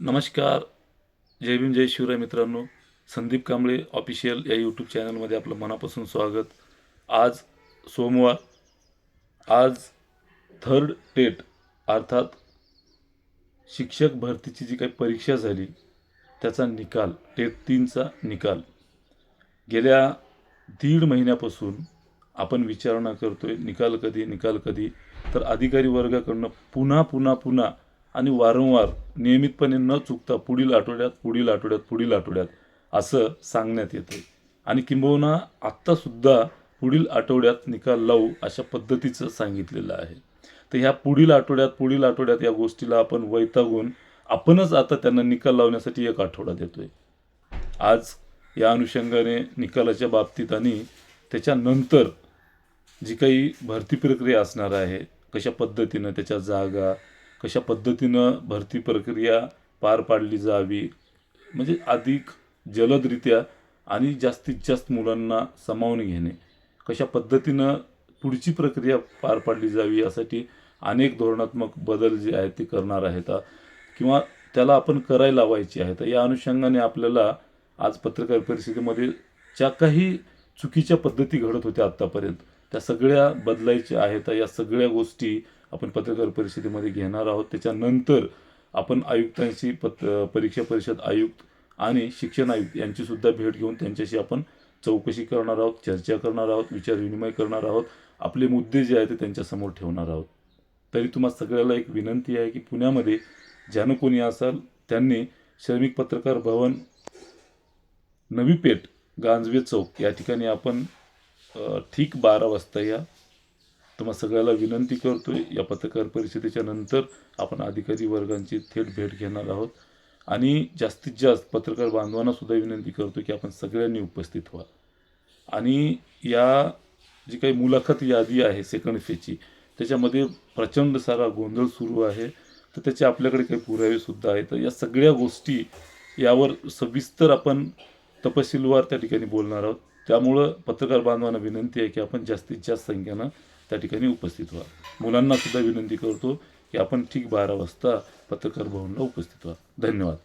नमस्कार. जय भीम जय शिवराय मित्रांनो. संदीप कांबळे ऑफिशियल या यूट्यूब चॅनलमध्ये आपलं मनापासून स्वागत. आज सोमवार आज थर्ड टेट अर्थात शिक्षक भरतीची जी काही परीक्षा झाली त्याचा निकाल टेट तीनचा निकाल. गेल्या दीड महिन्यापासून आपण विचारणा करतो आहे निकाल कधी निकाल कधी. तर अधिकारी वर्गाकडनं पुन्हा पुन्हा पुन्हा आणि वारंवार नियमितपणे न चुकता पुढील आठवड्यात पुढील आठवड्यात पुढील आठवड्यात असं सांगण्यात येतं आणि किंबहुना आत्तासुद्धा पुढील आठवड्यात निकाल लावू अशा पद्धतीचं सांगितलेलं आहे. तर ह्या पुढील आठवड्यात पुढील आठवड्यात या गोष्टीला आपण वैतागून आपणच आता त्यांना निकाल लावण्यासाठी एक आठवडा देतो आहे आज या अनुषंगाने निकालाच्या बाबतीत आणि त्याच्यानंतर जी काही भरती प्रक्रिया असणार आहे कशा पद्धतीनं त्याच्या जागा कशा पद्धतीनं भरती प्रक्रिया पार पाडली जावी? म्हणजे अधिक जलदरित्या आणि जास्तीत जास्त मुलांना सामावून घेणे. कशा पद्धतीनं पुढची प्रक्रिया पार पाडली जावी यासाठी अनेक धोरणात्मक बदल जे आहेत ते करणार आहेत. किंवा त्याला आपण करायला लावायचे आहेत. या अनुषंगाने आपल्याला आज पत्रकार परिषदेमध्ये ज्या काही चुकीच्या पद्धती घडत होत्या आत्तापर्यंत त्या सगळ्या बदलायच्या आहेत. या सगळ्या गोष्टी आपण पत्रकार परिषदेमध्ये घेणार आहोत. त्याच्यानंतर आपण आयुक्तांशी पत परीक्षा परिषद आयुक्त आणि शिक्षण आयुक्त यांचीसुद्धा भेट घेऊन त्यांच्याशी आपण चौकशी करणार आहोत चर्चा करणार आहोत विचारविनिमय करणार आहोत. आपले मुद्दे जे आहेत ते त्यांच्यासमोर ठेवणार आहोत. तरी तुम्हा सगळ्याला एक विनंती आहे की पुण्यामध्ये ज्यानं कोणी असाल त्यांनी श्रमिक पत्रकार भवन नवी पेठ गांजवे चौक या ठिकाणी आपण ठीक बारा वाजता या तुम्हा सगळ्याला विनंती करतो आहे या पत्रकार परिषदेच्या नंतर आपण अधिकारी वर्गांची थेट भेट घेणार आहोत. आणि जास्तीत जास्त पत्रकार बांधवांनासुद्धा विनंती करतो की आपण सगळ्यांनी उपस्थित व्हा. आणि या जी काही मुलाखत यादी आहे सेकंड फेची त्याच्यामध्ये प्रचंड सारा गोंधळ सुरू आहे. तर त्याचे आपल्याकडे काही पुरावेसुद्धा आहेत. तर या सगळ्या गोष्टी यावर सविस्तर आपण तपशीलवार त्या ठिकाणी बोलणार आहोत. त्यामुळं पत्रकार बांधवांना विनंती आहे की आपण जास्तीत जास्त संख्येनं त्या ठिकाणी उपस्थित व्हा. मुलांना सुद्धा विनंती करतो की आपण ठीक बारा वाजता पत्रकार भवनला उपस्थित व्हा. धन्यवाद.